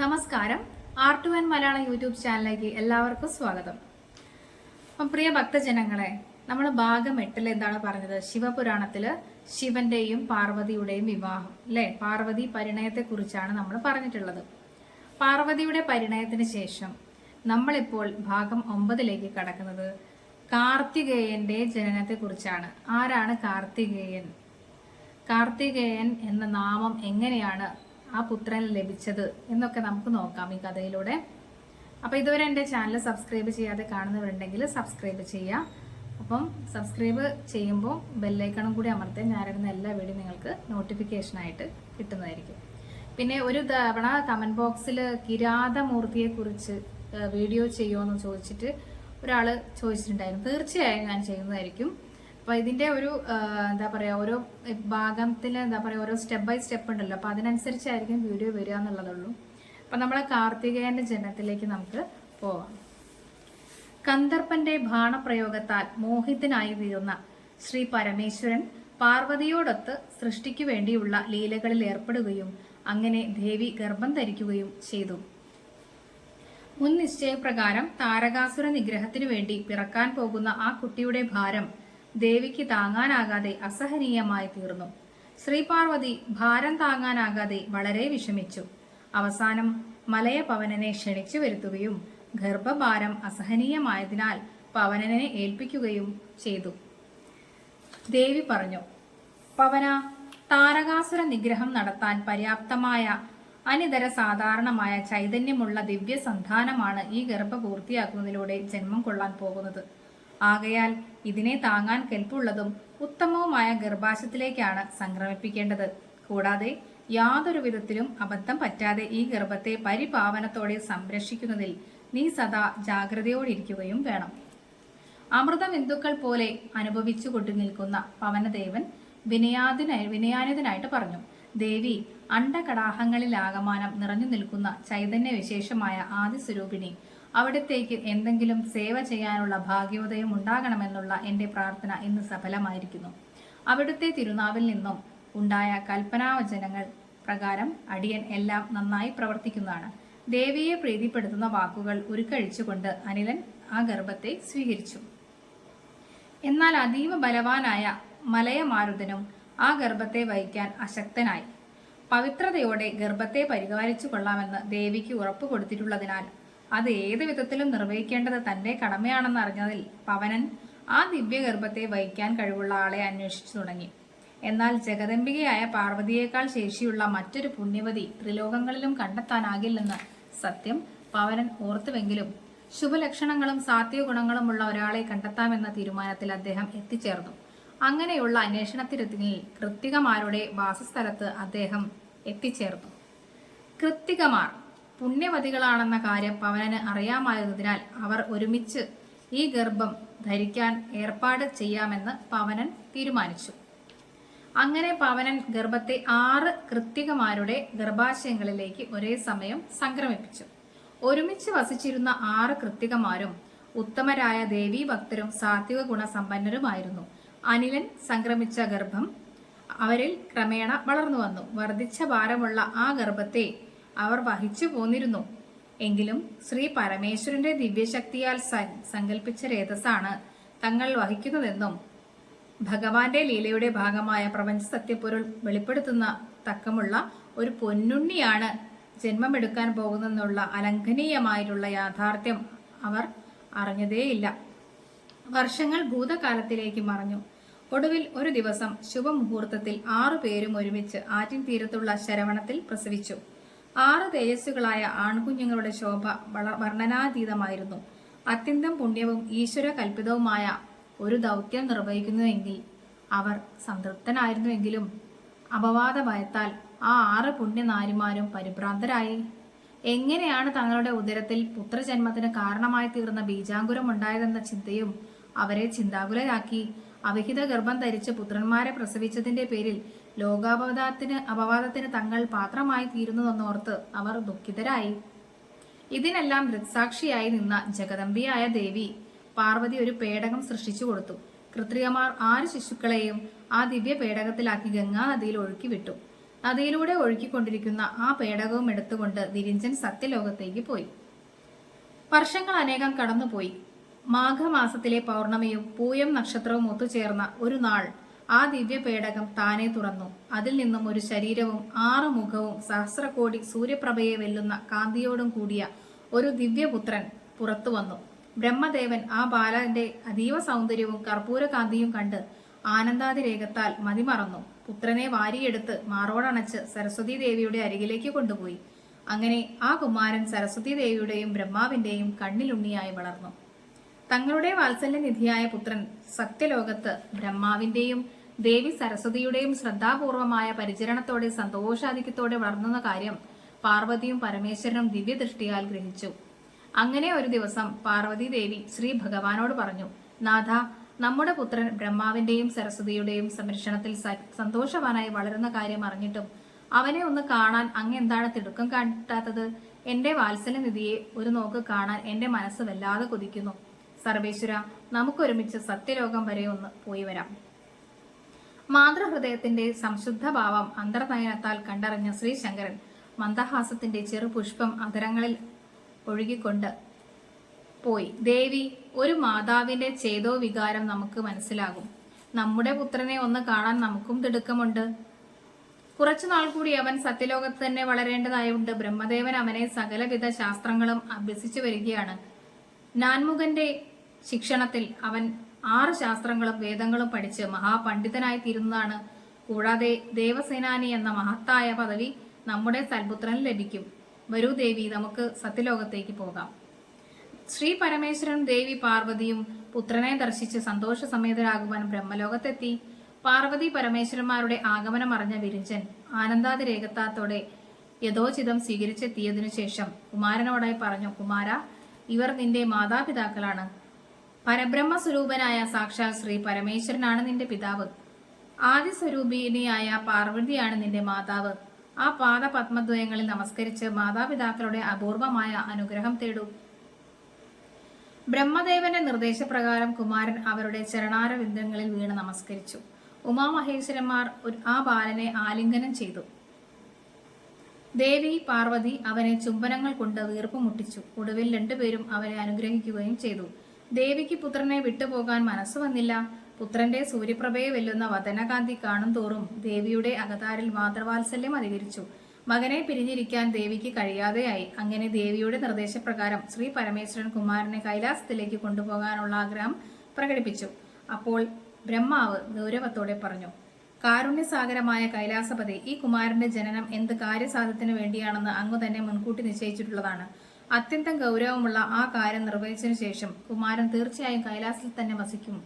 നമസ്കാരം. R two N Malayalam YouTube ചാനലിലേക്ക് എല്ലാവർക്കും സ്വാഗതം. അപ്പം പ്രിയ ഭക്തജനങ്ങളെ നമ്മൾ ഭാഗം എട്ടിൽ എന്താണ് പറഞ്ഞത്? ശിവപുരാണത്തിൽ ശിവന്റെയും പാർവതിയുടെയും വിവാഹം അല്ലെ പാർവതി പരിണയത്തെ കുറിച്ചാണ് നമ്മൾ പറഞ്ഞിട്ടുള്ളത്. പാർവതിയുടെ പരിണയത്തിന് ശേഷം നമ്മളിപ്പോൾ ഭാഗം ഒമ്പതിലേക്ക് കടക്കുന്നത് കാർത്തികേയന്റെ ജനനത്തെ കുറിച്ചാണ് ആരാണ് കാർത്തികേയൻ? കാർത്തികേയൻ എന്ന നാമം എങ്ങനെയാണ് ആ പുത്രന് ലഭിച്ചത് എന്നൊക്കെ നമുക്ക് നോക്കാം ഈ കഥയിലൂടെ. അപ്പോൾ ഇതുവരെ എന്റെ ചാനൽ സബ്സ്ക്രൈബ് ചെയ്യാതെ കാണുന്നവരുണ്ടെങ്കിൽ സബ്സ്ക്രൈബ് ചെയ്യുക അപ്പം സബ്സ്ക്രൈബ് ചെയ്യുമ്പോൾ ബെല്ലൈക്കണും കൂടി അമർത്തി ഞാനിടുന്ന എല്ലാ വീഡിയോ നിങ്ങൾക്ക് നോട്ടിഫിക്കേഷനായിട്ട് കിട്ടുന്നതായിരിക്കും. പിന്നെ ഒരു തവണ കമന്റ് ബോക്സിൽ കിരാതമൂർത്തിയെക്കുറിച്ച് കുറിച്ച് വീഡിയോ ചെയ്യുമോ എന്ന് ചോദിച്ചിട്ട് ഒരാൾ ചോദിച്ചിട്ടുണ്ടായിരുന്നു. തീർച്ചയായും ഞാൻ ചെയ്യുന്നതായിരിക്കും. അപ്പൊ ഇതിന്റെ ഒരു എന്താ പറയാ ഓരോ ഭാഗത്തിൽ എന്താ പറയാ ഓരോ സ്റ്റെപ്പ് ബൈ സ്റ്റെപ്പ് ഉണ്ടല്ലോ. അപ്പൊ അതിനനുസരിച്ചായിരിക്കും വീഡിയോ വരിക എന്നുള്ളതുള്ളൂ. അപ്പൊ നമ്മളെ കാർത്തികേയന്റെ ജനത്തിലേക്ക് നമുക്ക് പോവാം. കന്ദർപ്പന്റെ ബാണപ്രയോഗത്താൽ മോഹിതനായി തീർന്ന ശ്രീ പരമേശ്വരൻ പാർവതിയോടൊത്ത് സൃഷ്ടിക്കു വേണ്ടിയുള്ള ലീലകളിൽ ഏർപ്പെടുകയും അങ്ങനെ ദേവി ഗർഭം ധരിക്കുകയും ചെയ്തു. മുൻ നിശ്ചയപ്രകാരം താരകാസുര നിഗ്രഹത്തിനു വേണ്ടി പിറക്കാൻ പോകുന്ന ആ കുട്ടിയുടെ ഭാരം ദേവിക്ക് താങ്ങാനാകാതെ അസഹനീയമായി തീർന്നു. ശ്രീപാർവതി ഭാരം താങ്ങാനാകാതെ വളരെ വിഷമിച്ചു. അവസാനം മലയ പവനനെ ക്ഷണിച്ചു വരുത്തുകയും ഗർഭഭാരം അസഹനീയമായതിനാൽ പവനനെ ഏൽപ്പിക്കുകയും ചെയ്തു. ദേവി പറഞ്ഞു പവന താരകാസുര നിഗ്രഹം നടത്താൻ പര്യാപ്തമായ അനിതര സാധാരണമായ ചൈതന്യമുള്ള ദിവ്യ സന്താനമാണ് ഈ ഗർഭ പൂർത്തിയാക്കുന്നതിലൂടെ ജന്മം കൊള്ളാൻ പോകുന്നത്. ആകയാൽ ഇതിനെ താങ്ങാൻ കെൽപ്പുള്ളതും ഉത്തമവുമായ ഗർഭാശയത്തിലേക്കാണ് സംക്രമിപ്പിക്കേണ്ടത്. കൂടാതെ യാതൊരു വിധത്തിലും അബദ്ധം പറ്റാതെ ഈ ഗർഭത്തെ പരിപാവനത്തോടെ സംരക്ഷിക്കുന്നതിൽ നീ സദാ ജാഗ്രതയോടിരിക്കുകയും വേണം. അമൃത ബിന്ദുക്കൾ പോലെ അനുഭവിച്ചു കൊണ്ടു നിൽക്കുന്ന പവനദേവൻ വിനയാദിന വിനയാനിതനായിട്ട് പറഞ്ഞു ദേവി അണ്ടകടാഹങ്ങളിലാകമാനം നിറഞ്ഞു നിൽക്കുന്ന ചൈതന്യ വിശേഷമായ ആദിസ്വരൂപിണി അവിടത്തേക്ക് എന്തെങ്കിലും സേവ ചെയ്യാനുള്ള ഭാഗ്യോദയം ഉണ്ടാകണമെന്നുള്ള എന്റെ പ്രാർത്ഥന ഇന്ന് സഫലമായിരിക്കുന്നു. അവിടുത്തെ തിരുനാവിൽ നിന്നും ഉണ്ടായ കൽപ്പനാവചനങ്ങൾ പ്രകാരം അടിയൻ എല്ലാം നന്നായി പ്രവർത്തിക്കുന്നതാണ്. ദേവിയെ പ്രീതിപ്പെടുത്തുന്ന വാക്കുകൾ ഉരുക്കഴിച്ചുകൊണ്ട് അനിലൻ ആ ഗർഭത്തെ സ്വീകരിച്ചു. എന്നാൽ അതീവ ബലവാനായ മലയമാരുതനും ആ ഗർഭത്തെ വഹിക്കാൻ അശക്തനായി. പവിത്രതയോടെ ഗർഭത്തെ പരിപാലിച്ചു കൊള്ളാമെന്ന് ദേവിക്ക് ഉറപ്പ് കൊടുത്തിട്ടുള്ളതിനാൽ അത് ഏത് വിധത്തിലും നിർവഹിക്കേണ്ടത് തന്റെ കടമയാണെന്ന് അറിഞ്ഞതിൽ പവനൻ ആ ദിവ്യഗർഭത്തെ വഹിക്കാൻ കഴിവുള്ള ആളെ അന്വേഷിച്ചു തുടങ്ങി. എന്നാൽ ജഗദംബികയായ പാർവതിയേക്കാൾ ശേഷിയുള്ള മറ്റൊരു പുണ്യവതി ത്രിലോകങ്ങളിലും കണ്ടെത്താനാകില്ലെന്ന് സത്യം പവനൻ ഓർത്തുവെങ്കിലും ശുഭലക്ഷണങ്ങളും സാത്യ ഗുണങ്ങളുമുള്ള ഒരാളെ കണ്ടെത്താമെന്ന തീരുമാനത്തിൽ അദ്ദേഹം എത്തിച്ചേർന്നു. അങ്ങനെയുള്ള അന്വേഷണത്തിരുത്തിനിൽ കൃത്തികമാരുടെ വാസസ്ഥലത്ത് അദ്ദേഹം എത്തിച്ചേർന്നു. കൃത്തികമാർ പുണ്യവതികളാണെന്ന കാര്യം പവനന് അറിയാമായതിനാൽ അവർ ഒരുമിച്ച് ഈ ഗർഭം ധരിക്കാൻ ഏർപ്പാട് ചെയ്യാമെന്ന് പവനൻ തീരുമാനിച്ചു. അങ്ങനെ പവനൻ ഗർഭത്തെ ആറ് കൃത്തികമാരുടെ ഗർഭാശയങ്ങളിലേക്ക് ഒരേ സമയം സംക്രമിപ്പിച്ചു. ഒരുമിച്ച് വസിച്ചിരുന്ന ആറ് കൃത്തികമാരും ഉത്തമരായ ദേവീ ഭക്തരും സാത്വിക ഗുണസമ്പന്നരുമായിരുന്നു. അനിലൻ സംക്രമിച്ച ഗർഭം അവരിൽ ക്രമേണ വളർന്നു വന്നു. വർദ്ധിച്ച ഭാരമുള്ള ആ ഗർഭത്തെ അവർ വഹിച്ചു പോന്നിരുന്നു. എങ്കിലും ശ്രീ പരമേശ്വരന്റെ ദിവ്യശക്തിയാൽ സങ്കല്പിച്ച രേതസാണ് തങ്ങൾ വഹിക്കുന്നതെന്നും ഭഗവാന്റെ ലീലയുടെ ഭാഗമായ പ്രപഞ്ച സത്യപ്പൊരുൾ വെളിപ്പെടുത്തുന്ന തക്കമുള്ള ഒരു പൊന്നുണ്ണിയാണ് ജന്മമെടുക്കാൻ പോകുന്നെന്നുള്ള അലംഘനീയമായിട്ടുള്ള യാഥാർത്ഥ്യം അവർ അറിഞ്ഞതേയില്ല. വർഷങ്ങൾ ഭൂതകാലത്തിലേക്ക് മറഞ്ഞു. ഒടുവിൽ ഒരു ദിവസം ശുഭമുഹൂർത്തത്തിൽ ആറു പേരും ഒരുമിച്ച് ആറ്റിൻ തീരത്തുള്ള ശരവണത്തിൽ പ്രസവിച്ചു. ആറ് തേജസ്സുകളായ ആൺകുഞ്ഞുങ്ങളുടെ ശോഭ വർണനാതീതമായിരുന്നു. അത്യന്തം പുണ്യവും ഈശ്വര കൽപ്പിതവുമായ ഒരു ദൗത്യം നിർവഹിക്കുന്നുവെങ്കിൽ അവർ സംതൃപ്തനായിരുന്നുവെങ്കിലും അപവാദ ഭയത്താൽ ആ ആറ് പുണ്യനാരിമാരും പരിഭ്രാന്തരായി. എങ്ങനെയാണ് തങ്ങളുടെ ഉദരത്തിൽ പുത്രജന്മത്തിന് കാരണമായി തീർന്ന ബീജാങ്കുരം ഉണ്ടായതെന്ന ചിന്തയും അവരെ ചിന്താകുലരാക്കി. അവിഹിത ഗർഭം ധരിച്ച് പുത്രന്മാരെ പ്രസവിച്ചതിന്റെ പേരിൽ ലോകാപവാദത്തിന് അപവാദത്തിന് തങ്ങൾ പാത്രമായി തീരുന്നതെന്നോർത്ത് അവർ ദുഃഖിതരായി. ഇതിനെല്ലാം ദൃക്സാക്ഷിയായി നിന്ന ജഗദമ്പിയായ ദേവി പാർവതി ഒരു പേടകം സൃഷ്ടിച്ചു കൊടുത്തു. കൃത്രികമാർ ആറ് ശിശുക്കളെയും ആ ദിവ്യ പേടകത്തിലാക്കി ഗംഗാ നദിയിൽ ഒഴുക്കി വിട്ടു നദിയിലൂടെ ഒഴുക്കിക്കൊണ്ടിരിക്കുന്ന ആ പേടകവും എടുത്തുകൊണ്ട് ദിരിഞ്ചൻ സത്യലോകത്തേക്ക് പോയി. വർഷങ്ങൾ അനേകം കടന്നുപോയി. മാഘമാസത്തിലെ പൗർണമിയും പൂയം നക്ഷത്രവും ഒത്തുചേർന്ന ഒരു നാൾ ആ ദിവ്യ പേടകം താനെ തുറന്നു. അതിൽ നിന്നും ഒരു ശരീരവും ആറ് മുഖവും സഹസ്രകോടി സൂര്യപ്രഭയെ വെല്ലുന്ന കാന്തിയോടും കൂടിയ ഒരു ദിവ്യപുത്രൻ പുറത്തു വന്നു. ബ്രഹ്മദേവൻ ആ ബാലന്റെ അതീവ സൗന്ദര്യവും കർപ്പൂരകാന്തിയും കണ്ട് ആനന്ദാതിരേകത്താൽ മതിമറന്നു. പുത്രനെ വാരിയെടുത്ത് മാറോടണച്ച് സരസ്വതി ദേവിയുടെ അരികിലേക്ക് കൊണ്ടുപോയി. അങ്ങനെ ആ കുമാരൻ സരസ്വതി ദേവിയുടെയും ബ്രഹ്മാവിന്റെയും കണ്ണിലുണ്ണിയായി വളർന്നു. തങ്ങളുടെ വാത്സല്യനിധിയായ പുത്രൻ സത്യലോകത്ത് ബ്രഹ്മാവിന്റെയും ദേവി സരസ്വതിയുടെയും ശ്രദ്ധാപൂർവമായ പരിചരണത്തോടെ സന്തോഷാധിക്യത്തോടെ വളർന്നുന്ന കാര്യം പാർവതിയും പരമേശ്വരനും ദിവ്യദൃഷ്ടിയാൽ ഗ്രഹിച്ചു. അങ്ങനെ ഒരു ദിവസം പാർവതി ദേവി ശ്രീ ഭഗവാനോട് പറഞ്ഞു നാഥ നമ്മുടെ പുത്രൻ ബ്രഹ്മാവിന്റെയും സരസ്വതിയുടെയും സംരക്ഷണത്തിൽ സന്തോഷവാനായി വളരുന്ന കാര്യം അറിഞ്ഞിട്ടും അവനെ ഒന്ന് കാണാൻ അങ്ങ് എന്താണ് തിടുക്കം കാട്ടാത്തത്? എന്റെ വാത്സല്യനിധിയെ ഒരു നോക്ക് കാണാൻ എന്റെ മനസ്സ് വല്ലാതെ കൊതിക്കുന്നു. സർവേശ്വര നമുക്കൊരുമിച്ച് സത്യലോകം വരെ ഒന്ന് പോയി വരാം. മാതൃഹൃദയത്തിന്റെ സംശുദ്ധ ഭാവം അന്തർനയനത്താൽ കണ്ടറിഞ്ഞ ശ്രീശങ്കരൻ മന്ദഹാസത്തിന്റെ ചെറു പുഷ്പം അതരങ്ങളിൽ ഒഴുകിക്കൊണ്ട് പോയി. ദേവി ഒരു മാതാവിന്റെ ചേതോ വികാരം നമുക്ക് മനസ്സിലാകും. നമ്മുടെ പുത്രനെ ഒന്ന് കാണാൻ നമുക്കും തിടുക്കമുണ്ട്. കുറച്ചുനാൾ കൂടി അവൻ സത്യലോകത്ത് തന്നെ വളരേണ്ടതായുണ്ട്. ബ്രഹ്മദേവൻ അവനെ സകലവിധ ശാസ്ത്രങ്ങളും അഭ്യസിച്ചു വരികയാണ്. നാൻമുഖന്റെ ശിക്ഷണത്തിൽ അവൻ ആറ് ശാസ്ത്രങ്ങളും വേദങ്ങളും പഠിച്ച് മഹാപണ്ഡിതനായി തീരുന്നതാണ്. കൂടാതെ ദേവസേനാനി എന്ന മഹത്തായ പദവി നമ്മുടെ സൽപുത്രന് ലഭിക്കും. വരൂ ദേവി നമുക്ക് സത്യലോകത്തേക്ക് പോകാം. ശ്രീ പരമേശ്വരൻ ദേവി പാർവതിയും പുത്രനെ ദർശിച്ച് സന്തോഷ സമേതരാകുവാൻ ബ്രഹ്മലോകത്തെത്തി. പാർവതി പരമേശ്വരന്മാരുടെ ആഗമനം അറിഞ്ഞ വിരിഞ്ചൻ ആനന്ദാതിരേകത്താത്തോടെ യഥോചിതം സ്വീകരിച്ചെത്തിയതിനു ശേഷം കുമാരനോടായി പറഞ്ഞു കുമാര ഇവർ നിന്റെ മാതാപിതാക്കളാണ്. പരബ്രഹ്മ സ്വരൂപനായ സാക്ഷാൽ ശ്രീ പരമേശ്വരനാണ് നിന്റെ പിതാവ്. ആദിസ്വരൂപിണിയായ പാർവതിയാണ് നിന്റെ മാതാവ്. ആ പാദ പത്മദ്വയങ്ങളിൽ നമസ്കരിച്ച് മാതാപിതാക്കളുടെ അപൂർവമായ അനുഗ്രഹം തേടൂ. ബ്രഹ്മദേവന്റെ നിർദ്ദേശപ്രകാരം കുമാരൻ അവരുടെ ചരണാരവിന്ദങ്ങളിൽ വീണ് നമസ്കരിച്ചു. ഉമാമഹേശ്വരന്മാർ ആ ബാലനെ ആലിംഗനം ചെയ്തു. ദേവി പാർവതി അവനെ ചുംബനങ്ങൾ കൊണ്ട് വീർപ്പ് മുട്ടിച്ചു ഒടുവിൽ രണ്ടുപേരും അവനെ അനുഗ്രഹിക്കുകയും ചെയ്തു. ദേവിക്ക് പുത്രനെ വിട്ടുപോകാൻ മനസ്സ് വന്നില്ല. പുത്രന്റെ സൂര്യപ്രഭയെ വെല്ലുന്ന വദനകാന്തി കാണും തോറും ദേവിയുടെ അകതാരിൽ മാതൃവാത്സല്യം അധികരിച്ചു. മകനെ പിരിഞ്ഞിരിക്കാൻ ദേവിക്ക് കഴിയാതെയായി. അങ്ങനെ ദേവിയുടെ നിർദ്ദേശപ്രകാരം ശ്രീ പരമേശ്വരൻ കുമാരനെ കൈലാസത്തിലേക്ക് കൊണ്ടുപോകാനുള്ള ആഗ്രഹം പ്രകടിപ്പിച്ചു. അപ്പോൾ ബ്രഹ്മാവ് ഗൗരവത്തോടെ പറഞ്ഞു കാരുണ്യസാഗരമായ കൈലാസപതി ഈ കുമാരന്റെ ജനനം എന്ത് കാര്യസാധ്യത്തിന് വേണ്ടിയാണെന്ന് അങ്ങ് തന്നെ മുൻകൂട്ടി നിശ്ചയിച്ചിട്ടുള്ളതാണ്. അത്യന്തം ഗൗരവമുള്ള ആ കാര്യം നിർവഹിച്ചതിനു ശേഷം കുമാരൻ തീർച്ചയായും കൈലാസത്തിൽ തന്നെ വസിക്കും.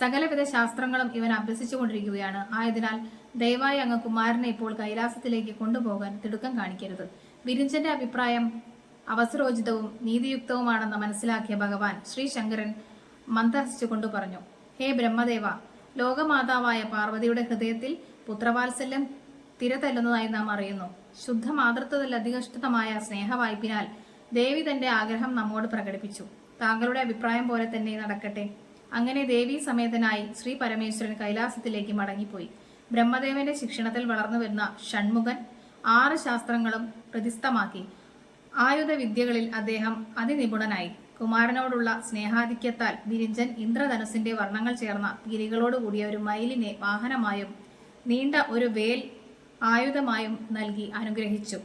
സകലവിധ ശാസ്ത്രങ്ങളും ഇവൻ അഭ്യസിച്ചുകൊണ്ടിരിക്കുകയാണ്. ആയതിനാൽ ദയവായി അങ്ങ് കുമാരനെ ഇപ്പോൾ കൈലാസത്തിലേക്ക് കൊണ്ടുപോകാൻ തിടുക്കം കാണിക്കരുത്. വിരിഞ്ചന്റെ അഭിപ്രായം അവസരോചിതവും നീതിയുക്തവുമാണെന്ന് മനസ്സിലാക്കിയ ഭഗവാൻ ശ്രീശങ്കരൻ മന്ദഹസിച്ചുകൊണ്ട് പറഞ്ഞു ഹേ ബ്രഹ്മദേവ ലോകമാതാവായ പാർവതിയുടെ ഹൃദയത്തിൽ പുത്രവാത്സല്യം തിരതല്ലുന്നതായി നാം അറിയുന്നു. ശുദ്ധ മാതൃത്വത്തിൽ അധിഷ്ഠിതമായ സ്നേഹവായ്പിനാൽ ദേവി തന്റെ ആഗ്രഹം നമ്മോട് പ്രകടിപ്പിച്ചു. താങ്കളുടെ അഭിപ്രായം പോലെ തന്നെ നടക്കട്ടെ. അങ്ങനെ ദേവി സമേതനായി ശ്രീ പരമേശ്വരൻ കൈലാസത്തിലേക്ക് മടങ്ങിപ്പോയി. ബ്രഹ്മദേവന്റെ ശിക്ഷണത്തിൽ വളർന്നു വരുന്ന ഷൺമുഖൻ ആറ് ശാസ്ത്രങ്ങളും പ്രതിസ്ഥമാക്കി ആയുധ വിദ്യകളിൽ അദ്ദേഹം അതിനിപുണനായി. കുമാരനോടുള്ള സ്നേഹാധിക്യത്താൽ വിരിഞ്ചൻ ഇന്ദ്രധനുസിന്റെ വർണങ്ങൾ ചേർന്ന പീലികളോടുകൂടിയ ഒരു മയിലിനെ വാഹനമായും നീണ്ട ഒരു വേൽ ആയുധമായും നൽകി അനുഗ്രഹിച്ചു.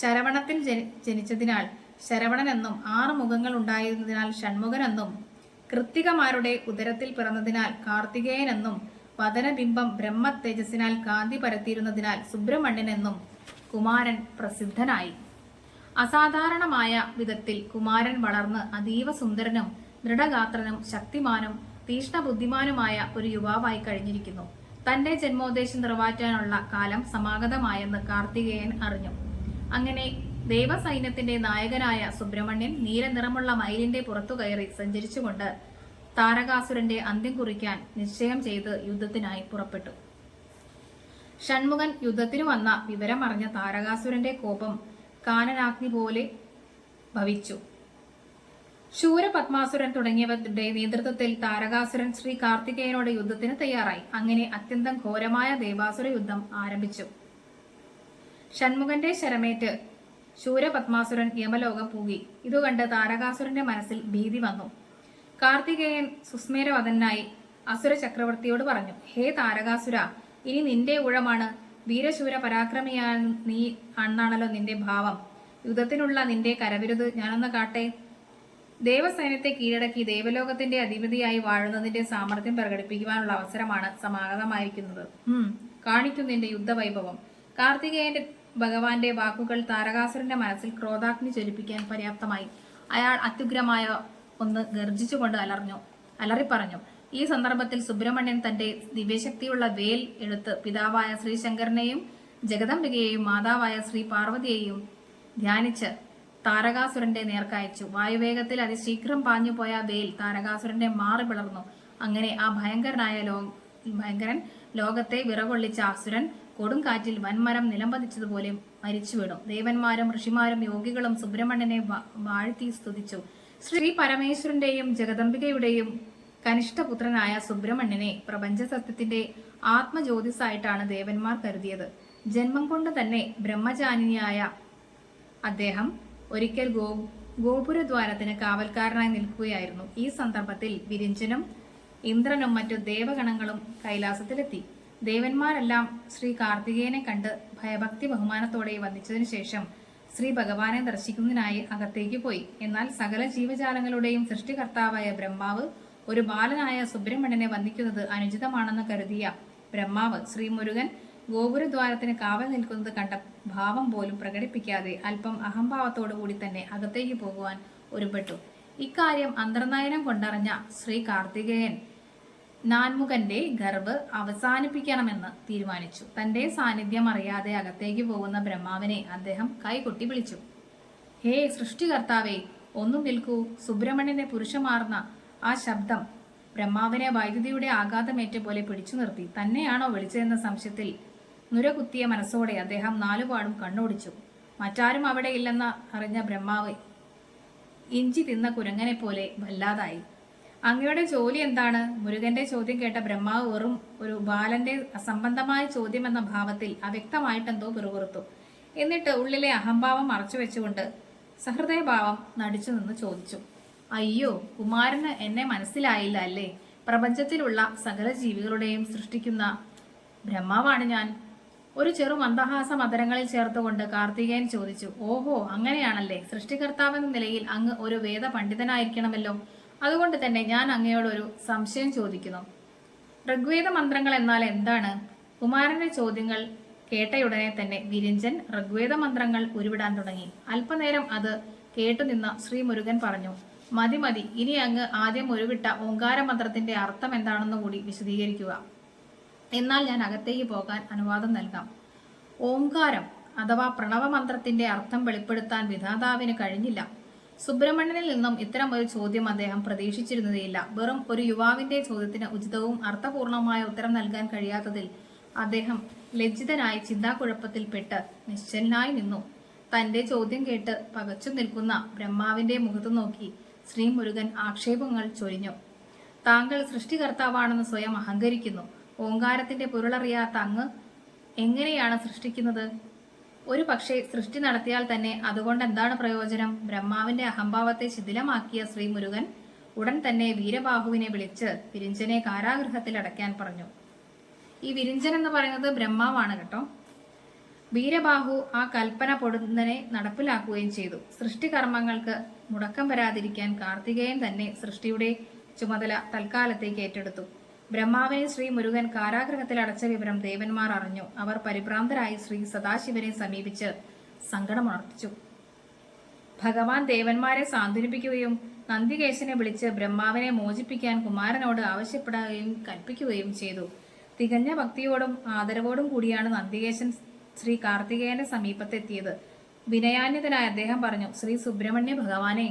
ശരവണത്തിൽ ജനിച്ചതിനാൽ ശരവണനെന്നും ആറ് മുഖങ്ങൾ ഉണ്ടായിരുന്നതിനാൽ ഷൺമുഖനെന്നും കൃത്തികമാരുടെ ഉദരത്തിൽ പിറന്നതിനാൽ കാർത്തികേയനെന്നും വദനബിംബം ബ്രഹ്മ തേജസ്സിനാൽ കാന്തി പരത്തിയിരുന്നതിനാൽ സുബ്രഹ്മണ്യനെന്നും കുമാരൻ പ്രസിദ്ധനായി. അസാധാരണമായ വിധത്തിൽ കുമാരൻ വളർന്ന് അതീവ സുന്ദരനും ദൃഢഗാത്രനും ശക്തിമാനും തീഷ്ണബുദ്ധിമാനുമായ ഒരു യുവാവായി കഴിഞ്ഞിരിക്കുന്നു. തന്റെ ജന്മോദ്ദേശം നിറവാറ്റാനുള്ള കാലം സമാഗതമായെന്ന് കാർത്തികേയൻ അറിഞ്ഞു. അങ്ങനെ ദേവസൈന്യത്തിന്റെ നായകനായ സുബ്രഹ്മണ്യൻ നീലനിറമുള്ള മയിലിന്റെ പുറത്തു കയറി സഞ്ചരിച്ചുകൊണ്ട് താരകാസുരന്റെ അന്ത്യം കുറിക്കാൻ നിശ്ചയം ചെയ്ത് യുദ്ധത്തിനായി പുറപ്പെട്ടു. ഷൺമുഖൻ യുദ്ധത്തിനു വന്ന വിവരമറിഞ്ഞ താരകാസുരന്റെ കോപം കാനനാഗ്നി പോലെ ഭവിച്ചു. ശൂരപത്മാസുരൻ തുടങ്ങിയവരുടെ നേതൃത്വത്തിൽ താരകാസുരൻ ശ്രീ കാർത്തികേയനോട് യുദ്ധത്തിന് തയ്യാറായി. അങ്ങനെ അത്യന്തം ഘോരമായ ദേവാസുര യുദ്ധം ആരംഭിച്ചു. ഷൺമുഖന്റെ ശരമേറ്റ് ശൂരപത്മാസുരൻ യമലോകം പൂകി. ഇതുകണ്ട് താരകാസുരന്റെ മനസ്സിൽ ഭീതി വന്നു. കാർത്തികേയൻ സുസ്മേരവധനായി അസുര ചക്രവർത്തിയോട് പറഞ്ഞു ഹേ താരകാസുര ഇനി നിന്റെ ഊഴമാണ് വീരശൂര പരാക്രമിയാൻ നീ അണ്ണാണല്ലോ നിന്റെ ഭാവം. യുദ്ധത്തിനുള്ള നിന്റെ കരവിരുത് ഞാനൊന്ന് കാട്ടെ. ദേവസൈന്യത്തെ കീഴടക്കി ദേവലോകത്തിന്റെ അധിപതിയായി വാഴുന്നതിന്റെ സാമർഥ്യം പ്രകടിപ്പിക്കുവാനുള്ള അവസരമാണ് സമാഗതമായിരിക്കുന്നത്. കാണിക്കും നിന്റെ യുദ്ധവൈഭവം. കാർത്തികേയന്റെ ഭഗവാന്റെ വാക്കുകൾ താരകാസുരന്റെ മനസ്സിൽ ക്രോധാഗ്നി ജ്വലിപ്പിക്കാൻ പര്യാപ്തമായി. അയാൾ അത്യുഗ്രമായ ഒന്ന് ഗർജിച്ചുകൊണ്ട് അലർഞ്ഞു അലറിപ്പറഞ്ഞു ഈ സന്ദർഭത്തിൽ സുബ്രഹ്മണ്യൻ തന്റെ ദിവ്യശക്തിയുള്ള വേൽ എടുത്ത് പിതാവായ ശ്രീശങ്കരനെയും ജഗദംബികയെയും മാതാവായ ശ്രീ പാർവതിയെയും ധ്യാനിച്ച് താരകാസുരന്റെ നേർക്കയച്ചു. വായുവേഗത്തിൽ അതിശീഘ്രം പാഞ്ഞുപോയ വേൽ താരകാസുരന്റെ മാറി പിളർന്നു. അങ്ങനെ ആ ഭയങ്കരനായ ലോ ഭയങ്കരൻ ലോകത്തെ വിറകൊള്ളിച്ച അസുരൻ കൊടുങ്കാറ്റിൽ വൻമരം നിലംപതിച്ചതുപോലെ മരിച്ചു വീണു ദേവന്മാരും ഋഷിമാരും യോഗികളും സുബ്രഹ്മണ്യനെ വാഴ്ത്തി സ്തുതിച്ചു. ശ്രീ പരമേശ്വരന്റെയും ജഗദംബികയുടെയും കനിഷ്ഠപുത്രനായ സുബ്രഹ്മണ്യനെ പ്രപഞ്ചസത്യത്തിന്റെ ആത്മജ്യോതിസായിട്ടാണ് ദേവന്മാർ കരുതിയത്. ജന്മം കൊണ്ട് തന്നെ ബ്രഹ്മചാനിനിയായ അദ്ദേഹം ഒരിക്കൽ ഗോ ഗോപുരദ്വാരത്തിന് കാവൽക്കാരനായി നിൽക്കുകയായിരുന്നു. ഈ സന്ദർഭത്തിൽ വിരിഞ്ചനും ഇന്ദ്രനും മറ്റു ദേവഗണങ്ങളും കൈലാസത്തിലെത്തി. ദേവന്മാരെല്ലാം ശ്രീ കാർത്തികേയനെ കണ്ട് ഭയഭക്തി ബഹുമാനത്തോടെ വന്ദിച്ചതിനു ശേഷം ശ്രീ ഭഗവാനെ ദർശിക്കുന്നതിനായി അകത്തേക്ക് പോയി. എന്നാൽ സകല ജീവജാലങ്ങളുടെയും സൃഷ്ടികർത്താവായ ബ്രഹ്മാവ് ഒരു ബാലനായ സുബ്രഹ്മണ്യനെ വന്ദിക്കുന്നത് അനുചിതമാണെന്ന് കരുതിയ ബ്രഹ്മാവ് ശ്രീ മുരുകൻ ഗോപുരദ്വാരത്തിന് കാവൽ നിൽക്കുന്നത് കണ്ട ഭാവം പോലും പ്രകടിപ്പിക്കാതെ അല്പം അഹംഭാവത്തോടു കൂടി തന്നെ അകത്തേക്ക് പോകുവാൻ ഒരുപെട്ടു ഇക്കാര്യം അന്തർനയനം കൊണ്ടറിഞ്ഞ ശ്രീ കാർത്തികേയൻ നാൻമുഖന്റെ ഗർവ് അവസാനിപ്പിക്കണമെന്ന് തീരുമാനിച്ചു. തന്റെ സാന്നിധ്യം അറിയാതെ അകത്തേക്ക് പോകുന്ന ബ്രഹ്മാവിനെ അദ്ദേഹം കൈകൊട്ടി വിളിച്ചു. ഹേ സൃഷ്ടികർത്താവേ ഒന്നും നിൽക്കൂ. സുബ്രഹ്മണ്യന്റെ പുരുഷമാർന്ന ആ ശബ്ദം ബ്രഹ്മാവിനെ വൈദ്യുതിയുടെ ആഘാതമേറ്റ പോലെ പിടിച്ചു നിർത്തി. തന്നെയാണോ വിളിച്ചതെന്ന സംശയത്തിൽ നുരകുത്തിയ മനസ്സോടെ അദ്ദേഹം നാലുപാടും കണ്ണോടിച്ചു. മറ്റാരും അവിടെ ഇല്ലെന്ന് അറിഞ്ഞ ബ്രഹ്മാവ് ഇഞ്ചി തിന്ന കുരങ്ങനെ പോലെ വല്ലാതായി. അങ്ങയുടെ ജോലി എന്താണ്? മുരുകന്റെ ചോദ്യം കേട്ട ബ്രഹ്മാവ് വെറും ഒരു ബാലന്റെ അസംബന്ധമായ ചോദ്യം എന്ന ഭാവത്തിൽ അവ്യക്തമായിട്ടെന്തോ പിറുപിറുത്തു. എന്നിട്ട് ഉള്ളിലെ അഹംഭാവം മറച്ചു വെച്ചുകൊണ്ട് സഹൃദയഭാവം നടിച്ചു നിന്ന് ചോദിച്ചു. അയ്യോ കുമാരന് എന്നെ മനസ്സിലായില്ല അല്ലേ? പ്രപഞ്ചത്തിലുള്ള സകല ജീവികളുടെയും സൃഷ്ടിക്കുന്ന ബ്രഹ്മാവാണ് ഞാൻ. ഒരു ചെറു മന്ദഹാസ മധുരങ്ങളിൽ ചേർത്തുകൊണ്ട് കാർത്തികേയൻ ചോദിച്ചു ഓഹോ അങ്ങനെയാണല്ലേ? സൃഷ്ടികർത്താവെന്ന നിലയിൽ അങ്ങ് ഒരു വേദ പണ്ഡിതനായിരിക്കണമല്ലോ അതുകൊണ്ട് തന്നെ ഞാൻ അങ്ങയോടൊരു സംശയം ചോദിക്കുന്നു. ഋഗ്വേദ മന്ത്രങ്ങൾ എന്നാൽ എന്താണ്? കുമാരന്റെ ചോദ്യങ്ങൾ കേട്ടയുടനെ തന്നെ വിരിഞ്ചൻ ഋഗ്വേദ മന്ത്രങ്ങൾ ഉരുവിടാൻ തുടങ്ങി. അല്പനേരം അത് കേട്ടുനിന്ന ശ്രീ മുരുകൻ പറഞ്ഞു മതി മതി ഇനി അങ്ങ് ആദ്യം ഉരുവിട്ട ഓങ്കാര മന്ത്രത്തിന്റെ അർത്ഥം എന്താണെന്ന് കൂടി വിശദീകരിക്കുക. എന്നാൽ ഞാൻ അകത്തേക്ക് പോകാൻ അനുവാദം നൽകാം. ഓംകാരം അഥവാ പ്രണവമന്ത്രത്തിന്റെ അർത്ഥം വെളിപ്പെടുത്താൻ വിധാതാവിന് കഴിഞ്ഞില്ല. സുബ്രഹ്മണ്യനിൽ നിന്നും ഇത്തരം ഒരു ചോദ്യം അദ്ദേഹം പ്രതീക്ഷിച്ചിരുന്നതേയില്ല. വെറും ഒരു യുവാവിന്റെ ചോദ്യത്തിന് ഉചിതവും അർത്ഥപൂർണമായ ഉത്തരം നൽകാൻ കഴിയാത്തതിൽ അദ്ദേഹം ലജ്ജിതനായി ചിന്താക്കുഴപ്പത്തിൽപ്പെട്ട് നിശ്ചലനായി നിന്നു. തന്റെ ചോദ്യം കേട്ട് പകച്ചു നിൽക്കുന്ന ബ്രഹ്മാവിന്റെ മുഖത്ത് നോക്കി ശ്രീ മുരുകൻ ആക്ഷേപങ്ങൾ ചൊരിഞ്ഞു. താങ്കൾ സൃഷ്ടികർത്താവാണെന്ന് സ്വയം അഹങ്കരിക്കുന്നു. ഓങ്കാരത്തിന്റെ പൊരുളറിയാത്ത അങ്ങ് എങ്ങനെയാണ് സൃഷ്ടിക്കുന്നത്? ഒരു പക്ഷേ സൃഷ്ടി നടത്തിയാൽ തന്നെ അതുകൊണ്ട് എന്താണ് പ്രയോജനം? ബ്രഹ്മാവിന്റെ അഹംഭാവത്തെ ശിഥിലമാക്കിയ ശ്രീ മുരുകൻ ഉടൻ തന്നെ വീരബാഹുവിനെ വിളിച്ച് വിരിഞ്ചനെ കാരാഗൃഹത്തിൽ അടയ്ക്കാൻ പറഞ്ഞു. ഈ വിരിഞ്ചൻ എന്ന് പറയുന്നത് ബ്രഹ്മാവാണ് കേട്ടോ. വീരബാഹു ആ കൽപ്പന പൊടുന്നനെ നടപ്പിലാക്കുകയും ചെയ്തു. സൃഷ്ടികർമ്മങ്ങൾക്ക് മുടക്കം വരാതിരിക്കാൻ കാർത്തികേയൻ തന്നെ സൃഷ്ടിയുടെ ചുമതല തൽക്കാലത്തേക്ക് ഏറ്റെടുത്തു. ബ്രഹ്മാവിനെ ശ്രീ മുരുകൻ കാരാഗ്രഹത്തിൽ അടച്ച വിവരം ദേവന്മാർ അറിഞ്ഞു. അവർ പരിഭ്രാന്തരായി ശ്രീ സദാശിവനെ സമീപിച്ച് സങ്കടമുണർത്തിച്ചു. ഭഗവാൻ ദേവന്മാരെ സാന്ത്വനിപ്പിക്കുകയും നന്ദികേശനെ വിളിച്ച് ബ്രഹ്മാവിനെ മോചിപ്പിക്കാൻ കുമാരനോട് ആവശ്യപ്പെടുകയും കൽപ്പിക്കുകയും ചെയ്തു. തികഞ്ഞ ഭക്തിയോടും ആദരവോടും കൂടിയാണ് നന്ദികേശൻ ശ്രീ കാർത്തികേയന്റെ സമീപത്തെത്തിയത്. വിനയാന്യതനായ അദ്ദേഹം പറഞ്ഞു ശ്രീ സുബ്രഹ്മണ്യ ഭഗവാനെ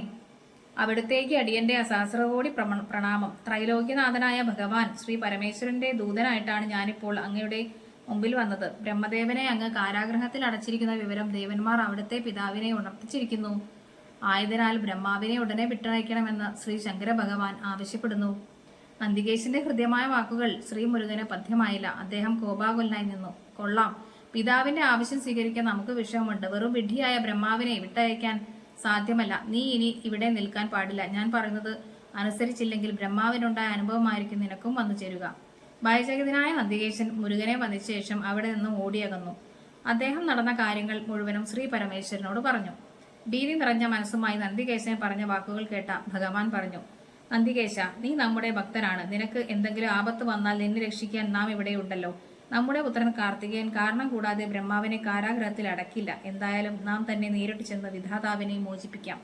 അവിടത്തേക്ക് അടിയന്റെ അസഹസ്രകോടി പ്രമ- പ്രണാമം. ത്രൈലോക്യനാഥനായ ഭഗവാൻ ശ്രീ പരമേശ്വരന്റെ ദൂതനായിട്ടാണ് ഞാനിപ്പോൾ അങ്ങയുടെ മുമ്പിൽ വന്നത്. ബ്രഹ്മദേവനെ അങ്ങ് കാരാഗ്രഹത്തിൽ അടച്ചിരിക്കുന്ന വിവരം ദേവന്മാർ അവിടുത്തെ പിതാവിനെ ഉണർത്തിച്ചിരിക്കുന്നു. ആയതിനാൽ ബ്രഹ്മാവിനെ ഉടനെ വിട്ടയക്കണമെന്ന് ശ്രീ ശങ്കര ഭഗവാൻ ആവശ്യപ്പെടുന്നു. നന്ദികേശിന്റെ ഹൃദ്യമായ വാക്കുകൾ ശ്രീ മുരുകന് പഥ്യമായില്ല. അദ്ദേഹം കോപാകുലനായി നിന്നു. കൊള്ളാം. പിതാവിന്റെ ആവശ്യം സ്വീകരിക്കാൻ നമുക്ക് വിഷയമുണ്ട് വെറും വിഡ്ഢിയായ ബ്രഹ്മാവിനെ വിട്ടയക്കാൻ സാധ്യമല്ല. നീ ഇനി ഇവിടെ നിൽക്കാൻ പാടില്ല. ഞാൻ പറയുന്നത് അനുസരിച്ചില്ലെങ്കിൽ ബ്രഹ്മാവിനുണ്ടായ അനുഭവമായിരിക്കും നിനക്കും വന്നു ചേരുക. ഭയചകിതനായ നന്ദികേശൻ മുരുകനെ വന്നിച്ച ശേഷം അവിടെ നിന്ന് ഓടിയകന്നു. അദ്ദേഹം നടന്ന കാര്യങ്ങൾ മുഴുവനും ശ്രീ പരമേശ്വരനോട് പറഞ്ഞു. ഭീതി നിറഞ്ഞ മനസ്സുമായി നന്ദികേശൻ പറഞ്ഞ വാക്കുകൾ കേട്ട ഭഗവാൻ പറഞ്ഞു നന്ദികേശ നീ നമ്മുടെ ഭക്തനാണ്. നിനക്ക് എന്തെങ്കിലും ആപത്ത് വന്നാൽ നിന്നെ രക്ഷിക്കാൻ നാം ഇവിടെയുണ്ടല്ലോ. നമ്മുടെ പുത്രൻ കാർത്തികേയൻ കാരണം കൂടാതെ ബ്രഹ്മാവിനെ കാരാഗ്രഹത്തിൽ അടക്കില്ല. എന്തായാലും നാം തന്നെ നേരിട്ട് ചെന്ന് വിധാതാവിനെ മോചിപ്പിക്കാം.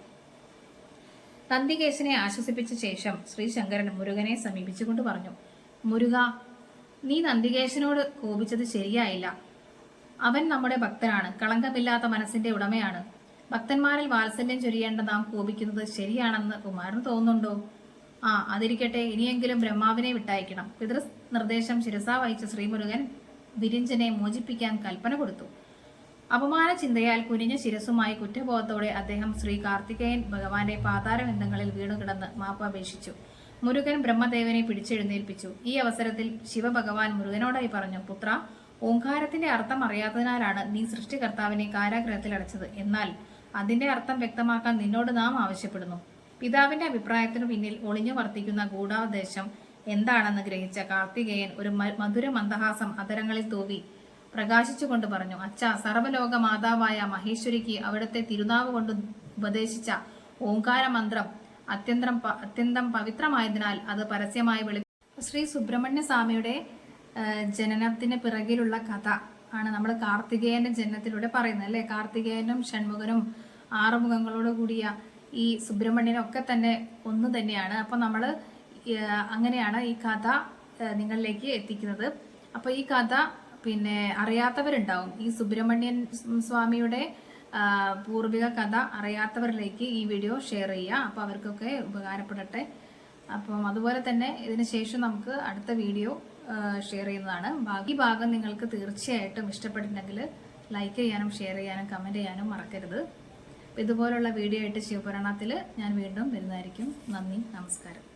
നന്ദികേശനെ ആശ്വസിപ്പിച്ച ശേഷം ശ്രീശങ്കരൻ മുരുകനെ സമീപിച്ചുകൊണ്ട് പറഞ്ഞു മുരുക നീ നന്ദികേശനോട് കോപിച്ചത് ശരിയായില്ല. അവൻ നമ്മുടെ ഭക്തനാണ് കളങ്കമില്ലാത്ത മനസ്സിന്റെ ഉടമയാണ്. ഭക്തന്മാരിൽ വാത്സല്യം ചൊരിയേണ്ട നാം കോപിക്കുന്നത് ശരിയാണെന്ന് കുമാരന് തോന്നുന്നുണ്ടോ? ആ അതിരിക്കട്ടെ ഇനിയെങ്കിലും ബ്രഹ്മാവിനെ വിട്ടയക്കണം. പിതൃ നിർദ്ദേശം ശിരസ വഹിച്ച ശ്രീമുരുകൻ വിരിഞ്ചനെ മോചിപ്പിക്കാൻ കൽപ്പന കൊടുത്തു. അപമാന ചിന്തയാൽ കുനിഞ്ഞ ശിരസുമായി കുറ്റബോധത്തോടെ അദ്ദേഹം ശ്രീ കാർത്തികേയൻ ഭഗവാന്റെ പാതാരബന്ധങ്ങളിൽ വീണുകിടന്ന് മാപ്പപേക്ഷിച്ചു മുരുകൻ ബ്രഹ്മദേവനെ പിടിച്ചെഴുന്നേൽപ്പിച്ചു. ഈ അവസരത്തിൽ ശിവഭഗവാൻ മുരുകനോടായി പറഞ്ഞു പുത്ര ഓങ്കാരത്തിന്റെ അർത്ഥം അറിയാത്തതിനാലാണ് നീ സൃഷ്ടികർത്താവിനെ കാരാഗ്രഹത്തിൽ അടച്ചത്. എന്നാൽ അതിന്റെ അർത്ഥം വ്യക്തമാക്കാൻ നിന്നോട് നാം ആവശ്യപ്പെടുന്നു. പിതാവിന്റെ അഭിപ്രായത്തിനു പിന്നിൽ ഒളിഞ്ഞു വർത്തിക്കുന്ന ഗൂഢോദ്ദേശം എന്താണെന്ന് ഗ്രഹിച്ച കാർത്തികേയൻ ഒരു മധുര മന്ദഹാസം അതരങ്ങളിൽ തൂവി പ്രകാശിച്ചുകൊണ്ട് പറഞ്ഞു അച്ഛ സർവലോക മാതാവായ മഹേശ്വരിക്ക് അവിടുത്തെ തിരുനാവ് കൊണ്ട് ഉപദേശിച്ച ഓങ്കാര മന്ത്രം അത്യന്തം അത്യന്തം പവിത്രമായതിനാൽ അത് പരസ്യമായി വെളി ശ്രീ സുബ്രഹ്മണ്യ സ്വാമിയുടെ ജനനത്തിന് പിറകിലുള്ള കഥ ആണ് നമ്മൾ കാർത്തികേയന്റെ ജനനത്തിലൂടെ പറയുന്നത് അല്ലേ? കാർത്തികേയനും ഷൺമുഖനും ആറുമുഖങ്ങളോട് കൂടിയ ഈ സുബ്രഹ്മണ്യനും ഒക്കെ തന്നെ ഒന്ന് തന്നെയാണ്. അപ്പൊ നമ്മൾ അങ്ങനെയാണ് ഈ കഥ നിങ്ങളിലേക്ക് എത്തിക്കുന്നത്. അപ്പൊ ഈ കഥ പിന്നെ അറിയാത്തവരുണ്ടാവും. ഈ സുബ്രഹ്മണ്യൻ സ്വാമിയുടെ പൂർവിക കഥ അറിയാത്തവരിലേക്ക് ഈ വീഡിയോ ഷെയർ ചെയ്യുക. അപ്പോൾ അവർക്കൊക്കെ ഉപകാരപ്പെടട്ടെ. അപ്പം അതുപോലെ തന്നെ ഇതിന് ശേഷം നമുക്ക് അടുത്ത വീഡിയോ ഷെയർ ചെയ്യുന്നതാണ്. ബാക്കി ഭാഗം നിങ്ങൾക്ക് തീർച്ചയായിട്ടും ഇഷ്ടപ്പെട്ടിട്ടുണ്ടെങ്കിൽ ലൈക്ക് ചെയ്യാനും ഷെയർ ചെയ്യാനും കമന്റ് ചെയ്യാനും മറക്കരുത്. ഇതുപോലുള്ള വീഡിയോ ആയിട്ട് ശിവപുരാണത്തിൽ ഞാൻ വീണ്ടും വരുന്നതായിരിക്കും. നന്ദി നമസ്കാരം.